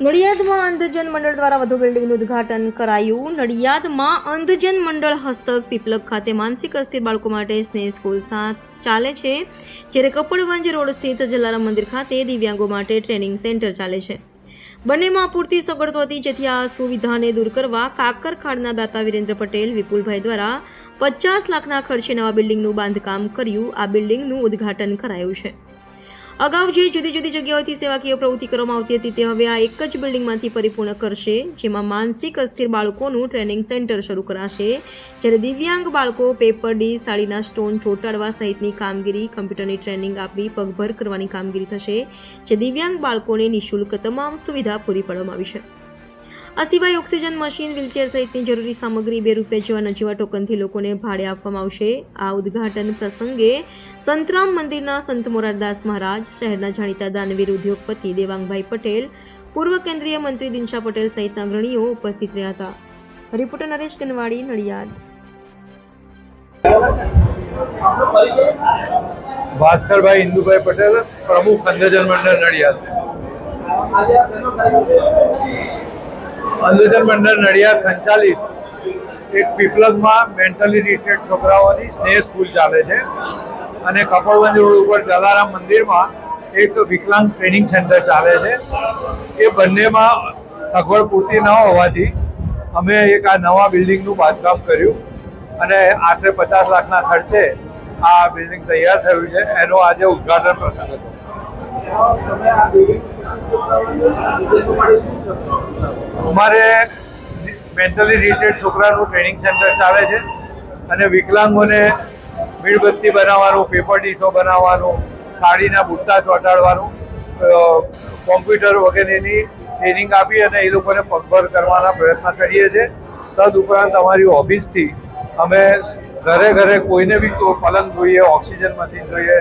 નડિયાદમાં અંધજન મંડળ દ્વારા વધુ બિલ્ડિંગનું ઉદ્ઘાટન કરાયું. નડિયાદમાં અંધજન મંડળ હસ્તક પીપલક ખાતે માનસિક અસ્થિર બાળકો માટે સ્નેહ સ્કૂલ ચાલે છે. જ્યારે કપડવંજ રોડ સ્થિત જલારામ મંદિર ખાતે દિવ્યાંગો માટે ટ્રેનિંગ સેન્ટર ચાલે છે. બંનેમાં પૂરતી સગવડતો હતી, જેથી આ સુવિધાને દૂર કરવા કાકરખાડના દાતા વિરેન્દ્ર પટેલ, વિપુલભાઈ દ્વારા પચાસ લાખના ખર્ચે નવા બિલ્ડિંગનું બાંધકામ કર્યું. આ બિલ્ડિંગનું ઉદ્ઘાટન કરાયું છે. અગાઉ જે જુદી જુદી જગ્યાઓથી સેવાકીય પ્રવૃત્તિ કરવામાં આવતી હતી, તે હવે આ એક જ બિલ્ડિંગમાંથી પરિપૂર્ણ કરશે, જેમાં માનસિક અસ્થિર બાળકોનું ટ્રેનિંગ સેન્ટર શરૂ કરાશે. જ્યારે દિવ્યાંગ બાળકો પેપર ડી સાડીના સ્ટોન ચોંટાડવા સહિતની કામગીરી, કમ્પ્યુટરની ટ્રેનિંગ આપી પગભર કરવાની કામગીરી થશે, જે દિવ્યાંગ બાળકોને નિઃશુલ્ક તમામ સુવિધા પૂરી પાડવામાં આવી છે. આ સિવાય ઓક્સિજન મશીન, વ્હીલચેર સહિતની જરૂરી સામગ્રી બે રૂપિયા જેવા નજીવા ટોકનથી લોકોને ભાડે આપવામાં આવશે. આ ઉદ્ઘાટન પ્રસંગે સંતરામ મંદિરના સંત મોરારદાસ મહારાજ, શહેરના જાણીતા દાનવીર ઉદ્યોગપતિ દેવાંગભાઈ પટેલ, પૂર્વ કેન્દ્રીય મંત્રી દિનશા પટેલ સહિતના અગ્રણીઓ ઉપસ્થિત રહ્યા હતા. રિપોર્ટર નરેશ ગનવાડી, નડિયાદ. ભાસ્કરભાઈ ઇન્દુભાઈ પટેલ, પ્રમુખ અંધજન મંડળ નડિયાદ. અંધજન મંડળ નડિયાદ સંચાલિત એક પીપલગમાં મેન્ટલી રિટેડ છોકરાઓની સ્નેહ સ્કૂલ ચાલે છે. અને કપડવંજ રોડ ઉપર જલારામ મંદિરમાં એક વિકલાંગ ટ્રેનિંગ સેન્ટર ચાલે છે. એ બંનેમાં સગવડ પૂરતી ન હોવાથી અમે એક આ નવા બિલ્ડિંગનું બાંધકામ કર્યું અને આશરે પચાસ લાખના ખર્ચે આ બિલ્ડિંગ તૈયાર થયું છે. એનો આજે ઉદ્ઘાટન પ્રસંગ હતો. અમારે મેન્ટલી રિલેટેડ છોકરાનું ટ્રેનિંગ સેન્ટર ચાલે છે અને વિકલાંગોને મીણબત્તી બનાવવાનું પેપર ડીશો બનાવવાનું, સાડીના બુટ્ટા ચોંટાડવાનું કોમ્પ્યુટર વગેરેની ટ્રેનિંગ આપી અને એ લોકોને પગભર કરવાના પ્રયત્ન કરીએ છીએ. તદ ઉપરાંત અમારી ઓફિસથી અમે ઘરે ઘરે કોઈને બી પલંગ જોઈએ, ઓક્સિજન મશીન જોઈએ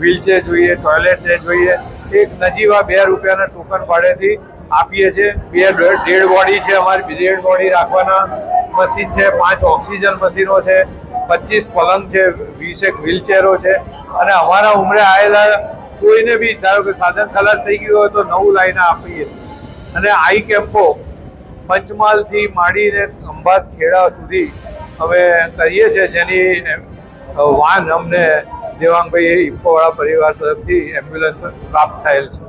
વ્હીલચેર જોઈએ ટોયલેટ ચેર જોઈએ, એક નજીવા બે રૂપિયાના ટોકન ભાડેથી આપીએ છીએ. બે ડેડ બોડી છે અમારી ડેડ બોડી રાખવાના મશીન છે, પાંચ ઓક્સિજન મશીનો છે, પચીસ પલંગ છે વીસેક વ્હીલચેરો છે. અને અમારા ઉમરે આવેલા કોઈને બી, ધારો કે સાધન ખલાસ થઈ ગયું હોય તો નવું લાઈને આપીએ છીએ. અને આઈ કેમ્પો પંચમહાલથી માંડીને ખંભાત ખેડા સુધી અમે કરીએ છીએ જેની વાન અમને દેવાંગભાઈ ઇફકોવાળા પરિવાર તરફથી એમ્બ્યુલન્સ પ્રાપ્ત થયેલ છે.